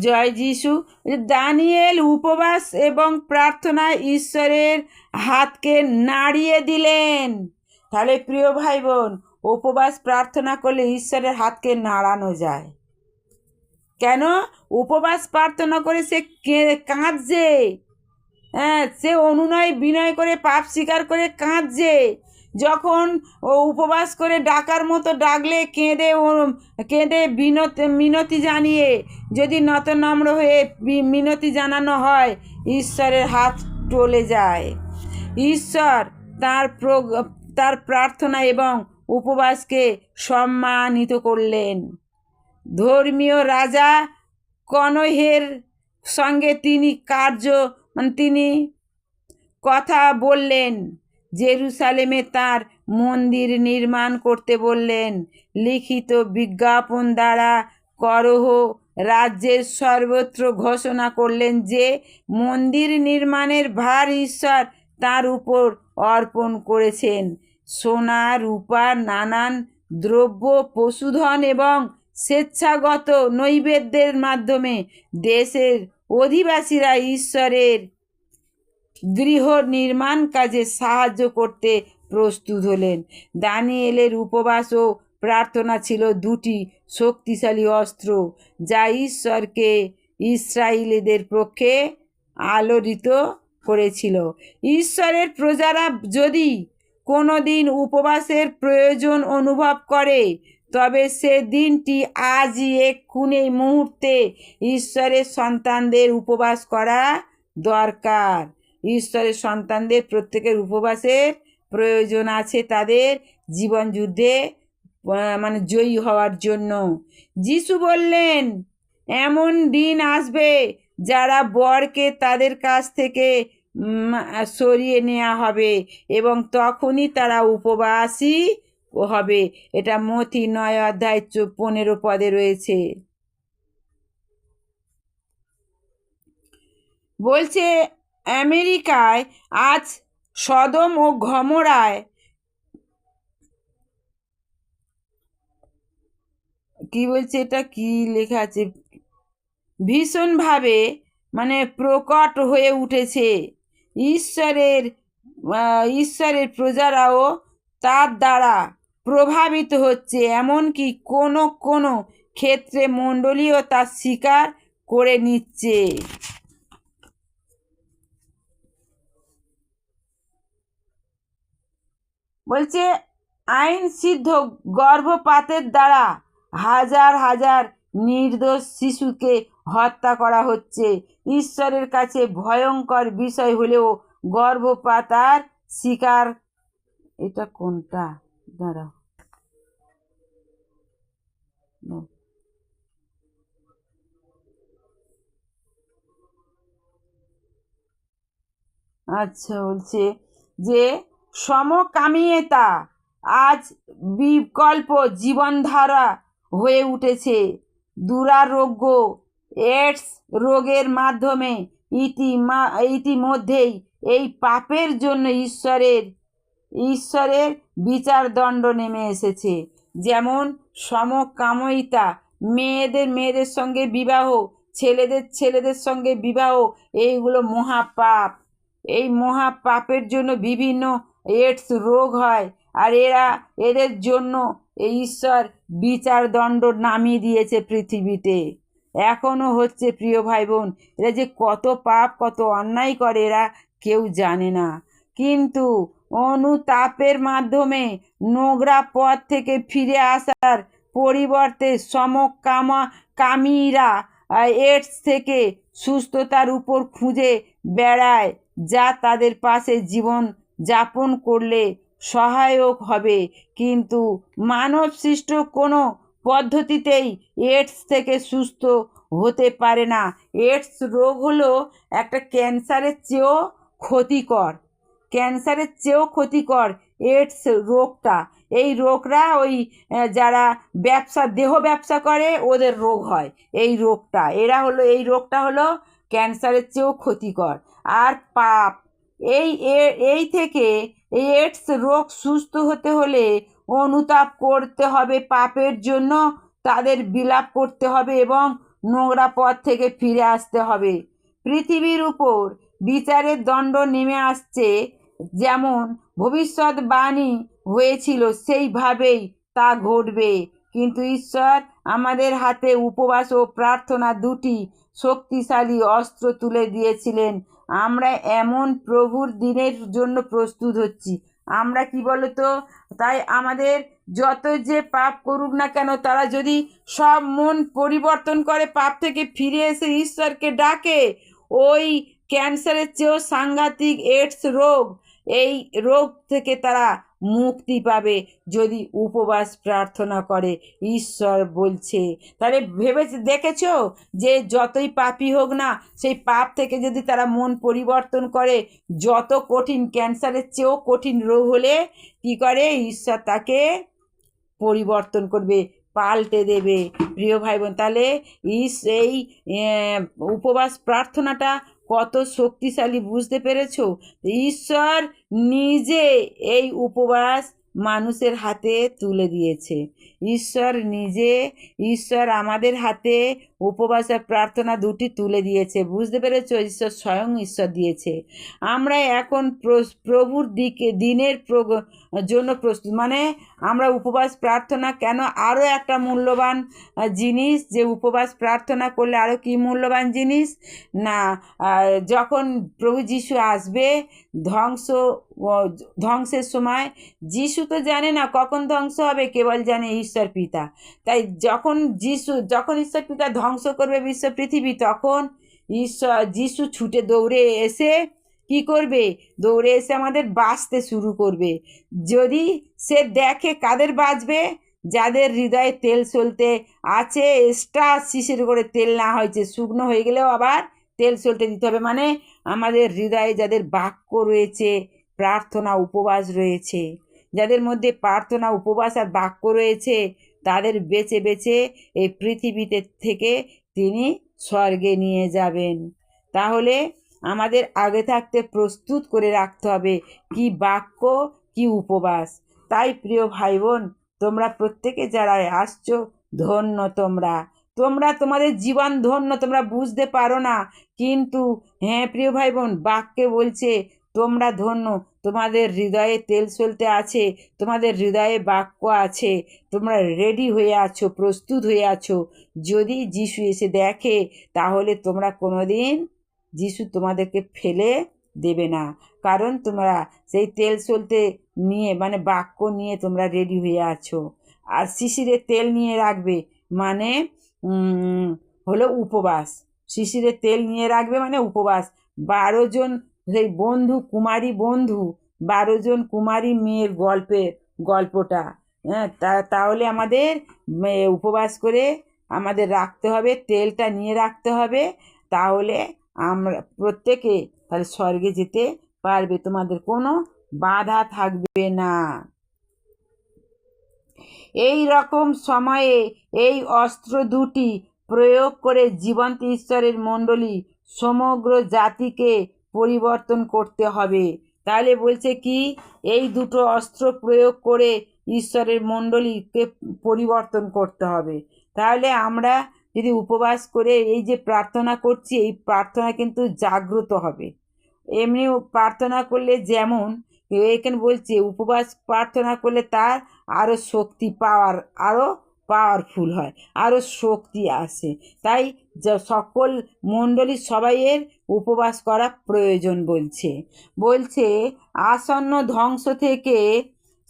জয় যিশু। দানিয়েল উপবাস এবং প্রার্থনায় ঈশ্বরের হাতকে নাড়িয়ে দিলেন। তাহলে প্রিয় ভাই বোন উপবাস প্রার্থনা করলে ঈশ্বরের হাতকে নাড়ানো যায়। কেন? উপবাস প্রার্থনা করে সে কাঁদছে। হ্যাঁ সে অনুনয় বিনয় করে পাপ স্বীকার করে কাঁদছে। যখন ও উপবাস করে ডাকার মতো ডাকলে কেঁদে ও, কেঁদে বিনত, মিনতি জানিয়ে যদি নত নম্র হয়ে মিনতি জানানো হয়, ঈশ্বরের হাত টলে যায়। ঈশ্বর তার তার প্রার্থনা এবং উপবাসকে সম্মানিত করলেন। ধর্মীয় রাজা কনহের সঙ্গে তিনি কার্য মানে তিনি কথা বললেন। জেরুসালেমে তার মন্দির নির্মাণ করতে বললেন। লিখিত বিজ্ঞাপন দ্বারা করহ রাজ্যের সর্বত্র ঘোষণা করলেন যে, মন্দির নির্মাণের ভার ঈশ্বর তার উপর অর্পণ করেছেন। সোনা, রূপা, নানান দ্রব্য, পশুধন এবং স্বেচ্ছাগত নৈবেদ্যের মাধ্যমে দেশের অধিবাসীরা ঈশ্বরের গৃহ নির্মাণ কাজে সাহায্য করতে প্রস্তুত হলেন। দানিয়েলের উপবাস ও প্রার্থনা ছিল দুটি শক্তিশালী অস্ত্র, যা ঈশ্বরকে ইসরায়েলিদের পক্ষে আলোড়িত করেছিল। ঈশ্বরের প্রজারা যদি কোনো দিন উপবাসের প্রয়োজন অনুভব করে, তবে সে দিনটি আজই এক এক্ষুনি মুহূর্তে ঈশ্বরের সন্তানদের উপবাস করা দরকার। ঈশ্বরের সন্তানদের প্রত্যেকের উপবাসের প্রয়োজন আছে তাদের জীবন যুদ্ধে মানে জয়ী হওয়ার জন্য। যিশু বললেন, এমন দিন আসবে যারা বরকে তাদের কাছ থেকে সরিয়ে নেওয়া হবে এবং তখনই তারা উপবাসী হবে। এটা মতি নয় অধ্যায় পনেরো পদে রয়েছে। বলছে আমেরিকায় আজ সদম ও ঘমরায় কি বলছে এটা? কি লেখা আছে? ভীষণভাবে মানে প্রকট হয়ে উঠেছে। ঈশ্বরের ঈশ্বরের প্রজারাও তার দ্বারা প্রভাবিত হচ্ছে, এমনকি কোনো কোনো ক্ষেত্রে মণ্ডলীও তা স্বীকার করে নিচ্ছে। বলছে, আইন সিদ্ধ গর্ভপাতের দ্বারা হাজার হাজার নির্দোষ শিশুকে হত্যা করা হচ্ছে। ঈশ্বরের কাছে ভয়ঙ্কর বিষয় হলেও গর্ভপাত আর শিকার এটা কোনটা? দাঁড়া আচ্ছা বলছে যে সমকামিয়তা আজ বিকল্প জীবনধারা হয়ে উঠেছে। দুরারোগ্য এডস রোগের মাধ্যমে ইতিমা, ইতিমধ্যেই এই পাপের জন্য ঈশ্বরের ঈশ্বরের বিচারদণ্ড নেমে এসেছে। যেমন সমকাময়িতা মেয়েদের মেয়েদের সঙ্গে বিবাহ, ছেলেদের ছেলেদের সঙ্গে বিবাহ, এইগুলো মহাপাপ। এই মহাপাপের জন্য বিভিন্ন এডস রোগ হয় আর এরা এদের জন্য এই ঈশ্বর বিচারদণ্ড নামিয়ে দিয়েছে পৃথিবীতে। এখনও হচ্ছে প্রিয় ভাই বোন এরা যে কত পাপ, কত অন্যায় করে এরা কেউ জানে না। কিন্তু অনুতাপের মাধ্যমে নোংরা পথ থেকে ফিরে আসার পরিবর্তে সমকামা কামীরা এডস থেকে সুস্থতার উপর খুঁজে বেড়ায়, যা তাদের পাশে জীবন যাপন করলে সহায়ক হবে। কিন্তু মানব সৃষ্ট কোনো পদ্ধতিতেই এডস থেকে সুস্থ হতে পারে না। এডস রোগ হলো একটা ক্যান্সারের চেয়েও ক্ষতিকর। ক্যান্সারের চেয়েও ক্ষতিকর এডস রোগটা। এই রোগরা ওই যারা ব্যবসা, দেহ ব্যবসা করে, ওদের রোগ হয় এই রোগটা। এরা হলো, এই রোগটা হলো ক্যান্সারের চেয়েও ক্ষতিকর। আর পাপ এই এই থেকে এই এডস রোগ সুস্থ হতে হলে অনুতাপ করতে হবে পাপের জন্য, তাদের বিলাপ করতে হবে এবং নোংরা পথ থেকে ফিরে আসতে হবে। পৃথিবীর উপর বিচারের দণ্ড নেমে আসছে, যেমন ভবিষ্যৎবাণী হয়েছিল সেইভাবেই তা ঘটবে। কিন্তু ঈশ্বর আমাদের হাতে উপবাস ও প্রার্থনা দুটি শক্তিশালী অস্ত্র তুলে দিয়েছিলেন। আমরা এমন প্রভুর দিনের জন্য প্রস্তুত হচ্ছি। আমরা কি বলতো? তাই আমাদের যত যে পাপ করুক না কেন, তারা যদি সব মন পরিবর্তন করে, পাপ থেকে ফিরে এসে ঈশ্বরকে ডাকে, ওই ক্যান্সারের চেয়েও সাংঘাতিক এইডস রোগ, এই রোগ থেকে তারা মুক্তি পাবে যদি উপবাস প্রার্থনা করে। ঈশ্বর বলছে, তাহলে ভেবে দেখেছ যে যতই পাপই হোক না, সেই পাপ থেকে যদি তারা মন পরিবর্তন করে, যত কঠিন ক্যান্সারের চেয়েও কঠিন রোগ হলে কি করে? ঈশ্বর তাকে পরিবর্তন করবে, পাল্টে দেবে। প্রিয় ভাই বোন, তাহলে ইস, এই উপবাস প্রার্থনাটা কত শক্তিশালী বুঝতে পেরেছ? ঈশ্বর নিজে এই উপবাস মানুষের হাতে তুলে দিয়েছে। ঈশ্বর নিজে, ঈশ্বর আমাদের হাতে উপবাস আর প্রার্থনা দুটি তুলে দিয়েছে। বুঝতে পেরেছ? ঈশ্বর স্বয়ং ঈশ্বর দিয়েছে। আমরা এখন প্রভুর দিকে, দিনের জন্য প্রস্তুত। মানে আমরা উপবাস প্রার্থনা কেন আরও একটা মূল্যবান জিনিস যে উপবাস প্রার্থনা করলে আরও কি মূল্যবান জিনিস? না যখন প্রভু যিশু আসবে, ধ্বংস ধ্বংসের সময়, যিশু তো জানে না কখন ধ্বংস হবে, কেবল জানে ঈশ্বর পিতা। তাই যখন যিশু, যখন ঈশ্বর পিতা ধ্বংস করবে বিশ্ব পৃথিবী, তখন ঈশ্বর, যিশু ছুটে দৌড়ে এসে কি করবে? দৌড়ে এসে আমাদের বাঁচতে শুরু করবে। যদি সে দেখে কাদের বাঁচবে? যাদের হৃদয়ে তেল সলতে আছে, এক্সট্রা শিশির করে তেল না হয়েছে, শুকনো হয়ে গেলেও আবার তেল সলতে দিতে হবে। মানে আমাদের হৃদয়ে যাদের বাক্য রয়েছে, প্রার্থনা, উপবাস রয়েছে, যাদের মধ্যে প্রার্থনা, উপবাস আর বাক্য রয়েছে, তাদের বেছে বেছে এই পৃথিবীতে থেকে তিনি স্বর্গে নিয়ে যাবেন। তাহলে আমাদের আগে থাকতে প্রস্তুত করে রাখতে হবে। কি বাক্য, কি উপবাস। তাই প্রিয় ভাই বোন তোমরা প্রত্যেকে যারা আসছো, ধন্য তোমরা। তোমরা তোমাদের জীবন ধন্য, তোমরা বুঝতে পারো না। কিন্তু হ্যাঁ প্রিয় ভাই বোন বাক্যে বলছে, তোমরা ধন্য, তোমাদের হৃদয়ে তেল চলতে আছে, তোমাদের হৃদয়ে বাক্য আছে, তোমরা রেডি হয়ে আছো, প্রস্তুত হয়ে আছো। যদি যিশু এসে দেখে, তাহলে তোমরা কোনোদিন যিশু তোমাদেরকে ফেলে দেবে না। কারণ তোমরা সেই তেল চলতে নিয়ে মানে বাক্য নিয়ে তোমরা রেডি হয়ে আছো। আর শিশিরে তেল নিয়ে রাখবে মানে হলো উপবাস। শিশিরে তেল নিয়ে রাখবে মানে উপবাস। বারো জন সেই বন্ধু, কুমারী বন্ধু, বারো জন কুমারী মেয়ের গল্পের, গল্পটা। হ্যাঁ তাহলে আমাদের উপবাস করে আমাদের রাখতে হবে, তেলটা নিয়ে রাখতে হবে। তাহলে আমরা প্রত্যেকে তাহলে স্বর্গে যেতে পারবে, তোমাদের কোনো বাধা থাকবে না। এই রকম সময়ে এই অস্ত্র দুটি প্রয়োগ করে জীবন্ত ঈশ্বরের মণ্ডলী সমগ্র জাতিকে পরিবর্তন করতে হবে। তাহলে বলছে কি, এই দুটো অস্ত্র প্রয়োগ করে ঈশ্বরের মণ্ডলীকে পরিবর্তন করতে হবে। তাহলে আমরা যদি উপবাস করে এই যে প্রার্থনা করছি, এই প্রার্থনা কিন্তু জাগ্রত হবে। এমনি প্রার্থনা করলে যেমন, এখানে বলছে উপবাস প্রার্থনা করলে তার আরও শক্তি পাওয়ার আরও পাওয়ারফুল হয় আরও শক্তি আসে। তাই সকল মণ্ডলী সবাইয়ের উপবাস করা প্রয়োজন বলছে। বলছে, আসন্ন ধ্বংস থেকে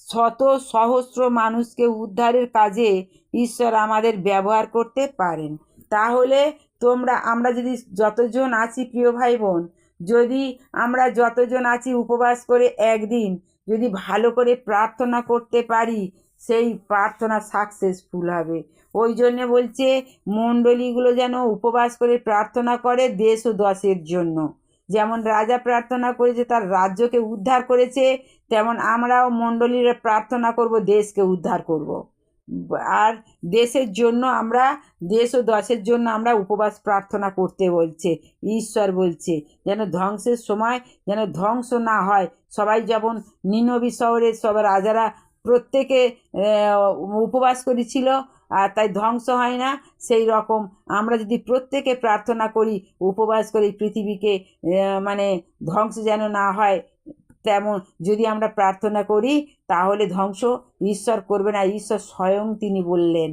শত সহস্র মানুষকে উদ্ধারের কাজে ঈশ্বর আমাদের ব্যবহার করতে পারেন। তাহলে তোমরা, আমরা যদি যতজন আছি প্রিয় ভাই বোন যদি আমরা যতজন আছি উপবাস করে একদিন যদি ভালো করে প্রার্থনা করতে পারি, সেই প্রার্থনা সাকসেসফুল হবে। ওই জন্যে বলছে, মণ্ডলীগুলো যেন উপবাস করে প্রার্থনা করে দেশ ও দশের জন্য। যেমন রাজা প্রার্থনা করেছে, তার রাজ্যকে উদ্ধার করেছে, তেমন আমরাও মণ্ডলীরা প্রার্থনা করব, দেশকে উদ্ধার করব। আর দেশের জন্য আমরা, দেশ ও দশের জন্য আমরা উপবাস প্রার্থনা করতে বলছে, ঈশ্বর বলছে, যেন ধ্বংসের সময় যেন ধ্বংস না হয়। সবাই যেমন নিনবী শহরের সব রাজারা প্রত্যেকে উপবাস করেছিল আর তাই ধ্বংস হয় না। সেই রকম আমরা যদি প্রত্যেকে প্রার্থনা করি, উপবাস করি, পৃথিবীকে মানে ধ্বংস যেন না হয়, তেমন যদি আমরা প্রার্থনা করি, তাহলে ধ্বংস ঈশ্বর করবে না ঈশ্বর স্বয়ং তিনি বললেন।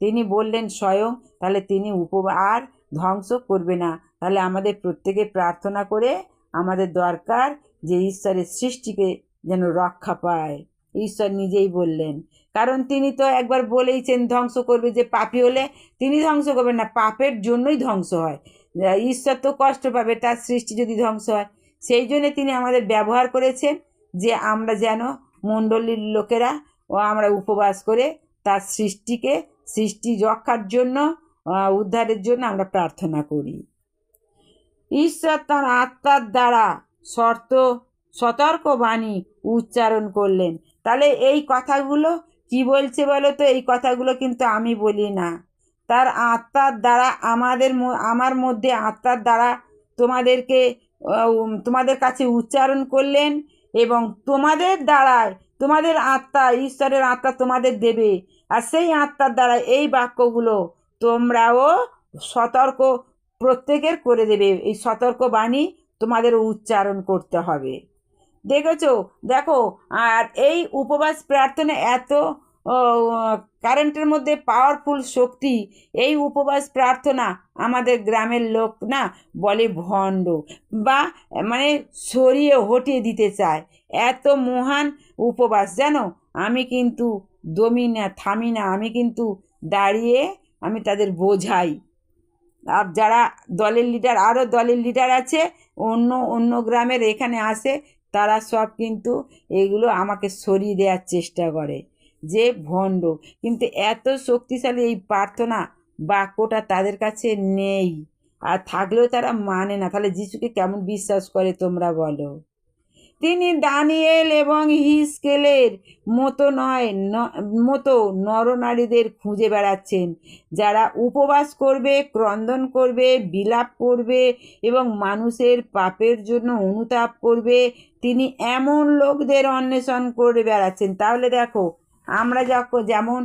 তিনি বললেন, স্বয়ং তাহলে তিনি উপ আর ধ্বংস করবে না। তাহলে আমাদের প্রত্যেকে প্রার্থনা করে আমাদের দরকার যে ঈশ্বরের সৃষ্টিকে যেন রক্ষা পায়। ঈশ্বর নিজেই বললেন। কারণ তিনি তো একবার বলেইছেন ধ্বংস করবে যে পাপি হলে তিনি ধ্বংস করবেন না, পাপের জন্যই ধ্বংস হয়। ঈশ্বর তো কষ্ট পাবে, তার সৃষ্টি যদি ধ্বংস হয়। সেই জন্য তিনি আমাদের ব্যবহার করেছেন যে আমরা যেন মণ্ডলীর লোকেরা ও আমরা উপবাস করে তার সৃষ্টিকে, সৃষ্টি রক্ষার জন্য উদ্ধারের জন্য আমরা প্রার্থনা করি। ঈশ্বর তার আত্মার দ্বারা শর্ত সতর্ক বাণী উচ্চারণ করলেন। তাহলে এই কথাগুলো কি বলছে বলো তো? এই কথাগুলো কিন্তু আমি বলি না। তার আত্মার দ্বারা আমাদের আমার মধ্যে আত্মার দ্বারা তোমাদেরকে তোমাদের কাছে উচ্চারণ করলেন এবং তোমাদের দ্বারায় তোমাদের আত্মা, ঈশ্বরের আত্মা তোমাদের দেবে। আর সেই আত্মার দ্বারা এই বাক্যগুলো তোমরাও সতর্ক, প্রত্যেকের করে দেবে। এই সতর্ক বাণী তোমাদের উচ্চারণ করতে হবে। দেখেছ? দেখো, আর এই উপবাস প্রার্থনা এত কারেন্টের মধ্যে পাওয়ারফুল শক্তি, এই উপবাস প্রার্থনা আমাদের গ্রামের লোক না বলে ভণ্ড বা মানে সরিয়ে হটিয়ে দিতে চায়। এত মহান উপবাস, জানো? আমি কিন্তু দমি না, থামি না, আমি কিন্তু দাঁড়িয়ে আমি তাদের বোঝাই। আর যারা দলের লিডার আরও দলের লিডার আছে, অন্য অন্য গ্রামের এখানে আসে তারা সব কিন্তু এগুলো আমাকে সরিয়ে দেওয়ার চেষ্টা করে। যে ভণ্ড। কিন্তু এত শক্তিশালী এই প্রার্থনা বাক্যটা তাদের কাছে নেই। আর থাকলেও তারা মানে না। তাহলে যিশুকে কেমন বিশ্বাস করে তোমরা বলো? তিনি দানিয়েল এবং হিসকেলের মতো নয় মতো নরনারীদের খুঁজে বেড়াচ্ছেন, যারা উপবাস করবে, ক্রন্দন করবে, বিলাপ করবে এবং মানুষের পাপের জন্য অনুতাপ করবে। তিনি এমন লোকদের অন্বেষণ করে বেড়াচ্ছেন। তাহলে দেখো, আমরা যখন যেমন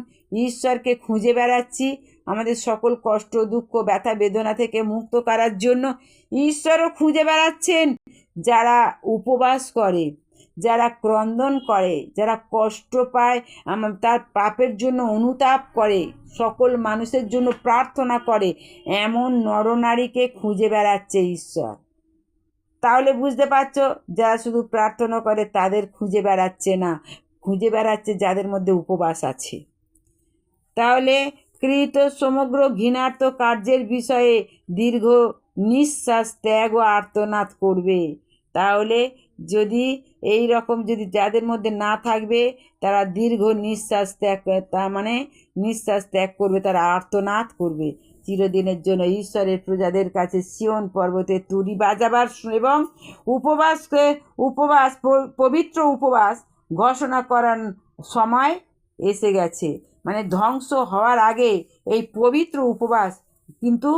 ঈশ্বরকে খুঁজে বেড়াচ্ছি, আমাদের সকল কষ্ট, দুঃখ, ব্যথা, বেদনা থেকে মুক্ত করার জন্য ঈশ্বরও খুঁজে বেড়াচ্ছেন। যারা উপবাস করে, যারা ক্রন্দন করে, যারা কষ্ট পায় তার পাপের জন্য অনুতাপ করে, সকল মানুষের জন্য প্রার্থনা করে, এমন নরনারীকে খুঁজে বেড়াচ্ছে ঈশ্বর। তাহলে বুঝতে পারছ, যারা শুধু প্রার্থনা করে তাদের খুঁজে বেড়াচ্ছে না, খুঁজে বেড়াচ্ছে যাদের মধ্যে উপবাস আছে। তাহলে কৃত সমগ্র ঘৃণার্ত কার্যের বিষয়ে দীর্ঘ নিঃশ্বাস ত্যাগ ও আর্তনাদ করবে। তাহলে যদি এই রকম যদি যাদের মধ্যে না থাকবে, তারা দীর্ঘ নিঃশ্বাস ত্যাগ তার মানে নিঃশ্বাস ত্যাগ করবে, তারা আর্তনাদ করবে। চিরদিনের জন্য ঈশ্বরের প্রজাদের কাছে সিয়ন পর্বতে তুরি বাজাবার এবং উপবাসকে উপবাস পবিত্র উপবাস ঘোষণা করার সময় এসে গেছে। মানে ধ্বংস হওয়ার আগে এই পবিত্র উপবাস কিন্তু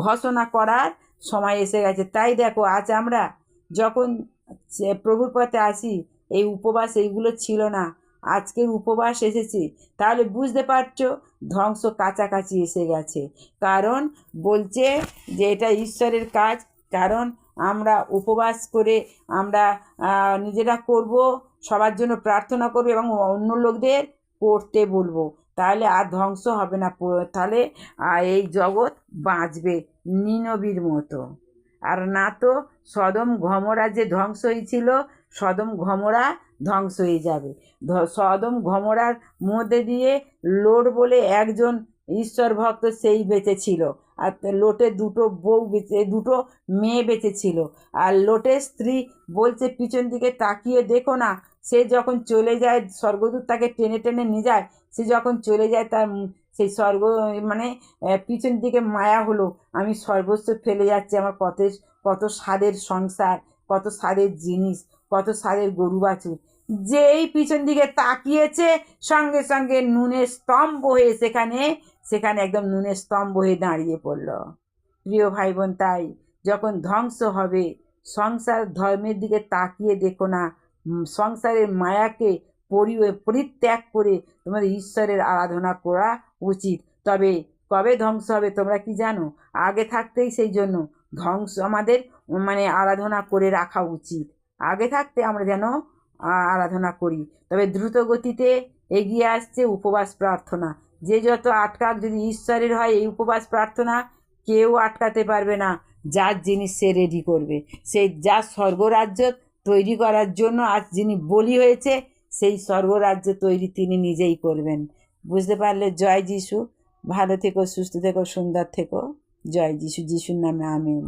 ঘোষণা করার সময় এসে গেছে। তাই দেখো, আজ আমরা যখন প্রভুর পথে আসি, এই উপবাস এইগুলো ছিল না। আজকের উপবাস এসেছে। তাহলে বুঝতে পারছ, ধ্বংস কাছাকাছি এসে গেছে। কারণ বলছে যে এটা ঈশ্বরের কাজ। কারণ আমরা উপবাস করে আমরা নিজেরা করব, সবার জন্য প্রার্থনা করব এবং অন্য লোকদের করতে বলব। তাহলে আর ধ্বংস হবে না। তাহলে এই জগৎ বাঁচবে নিনবীর মতো। আর না তো সদম ঘমরা যে ধ্বংস হয়েছিল, সদম ঘমরা ধ্বংস হয়ে যাবে। সদম ঘমরার মধ্যে দিয়ে লোট বলে একজন ঈশ্বর ভক্ত সেই বেঁচে ছিল আর লোটে দুটো বউ বেঁচে, দুটো মেয়ে বেঁচে ছিল আর লোটের স্ত্রী বলছে, পিছন দিকে তাকিয়ে দেখো না, সে যখন চলে যায়, স্বর্গদূত তাকে টেনে টেনে নিয়ে যায়, সে যখন চলে যায় তার সেই স্বর্গ মানে পিছন দিকে মায়া হলো, আমি সর্বস্ব ফেলে যাচ্ছি, আমার কত কত স্বাদের সংসার, কত স্বাদের জিনিস, কত স্বাদের গরু বাছুর। যেই পিছন দিকে তাকিয়েছে, সঙ্গে সঙ্গে নুনের স্তম্ভ হয়ে সেখানে সেখানে একদম নুনের স্তম্ভ হয়ে দাঁড়িয়ে পড়ল। প্রিয় ভাই বোন তাই যখন ধ্বংস হবে, সংসার ধর্মের দিকে তাকিয়ে দেখো না সংসারের মায়াকে পরি, পরিত্যাগ করে তোমাদের ঈশ্বরের আরাধনা করা উচিত। তবে কবে ধ্বংস হবে তোমরা কি জানো? আগে থাকতেই সেই জন্য ধ্বংস আমাদের মানে আরাধনা করে রাখা উচিত। আগে থাকতে আমরা যেন আরাধনা করি। তবে দ্রুত গতিতে এগিয়ে আসছে উপবাস প্রার্থনা। যে যত আটকাক, যদি ঈশ্বরের হয় এই উপবাস প্রার্থনা, কেউ আটকাতে পারবে না। যার জিনিস সে রেডি করবে। সেই যা স্বর্গরাজ্য তৈরি করার জন্য আজ যিনি বলি হয়েছে, সেই স্বর্গরাজ্য তৈরি তিনি নিজেই করবেন। বুঝতে পারলে? জয় যিশু। ভালো থেকো, সুস্থ থেকো, সুন্দর থেকো। জয় যিশু যিশুর নামে আমেন